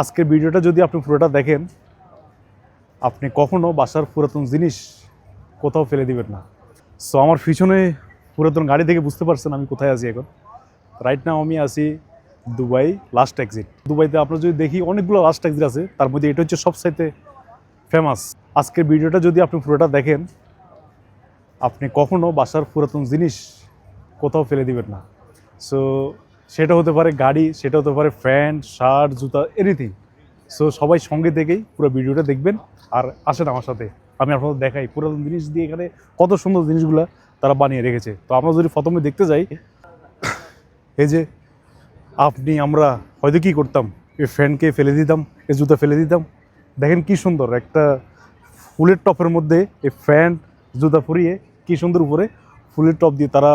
আজকের ভিডিওটা যদি আপনি পুরোটা দেখেন, আপনি কখনো বাসার পুরাতন জিনিস কোথাও ফেলে দিবেন না। সো আমার পিছনে পুরাতন গাড়ি থেকে বুঝতে পারছেন আমি কোথায় আছি এখন। রাইট নাও আমি আছি দুবাই লাস্ট এক্সিট দুবাইতে আপনার যদি দেখি অনেকগুলো লাস্ট এক্সিট আছে, তার মধ্যে এটা হচ্ছে সবসাইতে ফেমাস আজকের ভিডিওটা যদি আপনি পুরোটা দেখেন, আপনি কখনো বাসার পুরাতন জিনিস কোথাও ফেলে দিবেন না। সো সেটা হতে পারে গাড়ি, সেটা হতে পারে প্যান্ট শার্ট, জুতা এনিথিং সো সবাই সঙ্গে থেকেই পুরো ভিডিওটা দেখবেন। আর আসেন আমার সাথে। আমি আপনাদের দেখাই পুরাতন জিনিস দিয়ে এখানে কত সুন্দর জিনিসগুলো তারা বানিয়ে রেখেছে। তো আমরা যদি প্রথমে দেখতে যাই, এই যে আপনি, আমরা হয়তো কি করতাম? এই ফ্যানকে ফেলে দিতাম, এই জুতা ফেলে দিতাম। দেখেন কি সুন্দর একটা ফুলের টপের মধ্যে এই ফ্যান, জুতা পরিয়ে কি সুন্দর উপরে ফুলের টপ দিয়ে তারা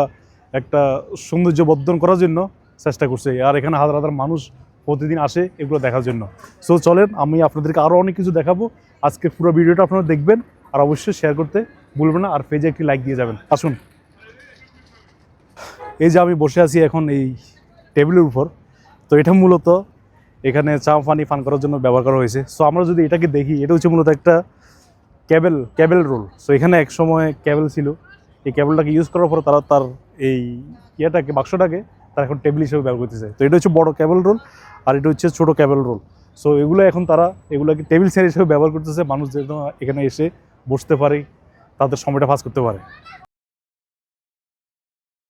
একটা সৌন্দর্য বর্ধন করার জন্য চেষ্টা করছে। আর এখানে হাজার হাজার মানুষ প্রতিদিন আসে এগুলো দেখার জন্য। সো চলেন, আমি আপনাদেরকে আরও অনেক কিছু দেখাবো। আজকে পুরো ভিডিওটা আপনারা দেখবেন, আর অবশ্যই শেয়ার করতে ভুলবেন না, আর পেজে একটি লাইক দিয়ে যাবেন। আসুন। এই যে আমি বসে আছি এখন এই টেবিলের উপর। তো এটা মূলত এখানে চা পানি পান করার জন্য ব্যবহার করা হয়েছে। সো আমরা যদি এটাকে দেখি, এটা হচ্ছে মূলত একটা ক্যাবেল ক্যাবেল রোল। সো এখানে এক সময় ক্যাবেল ছিল। এই ক্যাবেলটাকে ইউজ করার পর তারা তার এই ইয়েটাকে, বাক্সটাকে তারা এখন টেবিল হিসেবে ব্যবহার করতেছে। তো এটা হচ্ছে বড় ক্যাবল রোল আর এটা হচ্ছে ছোট ক্যাবল রোল সো এগুলো এখন তারা, এগুলোকে টেবিল চেয়ার হিসেবে ব্যবহার করতেছে। মানুষ যেন এখানে এসে বসতে পারে, তাদের সময়টা পাস করতে পারে।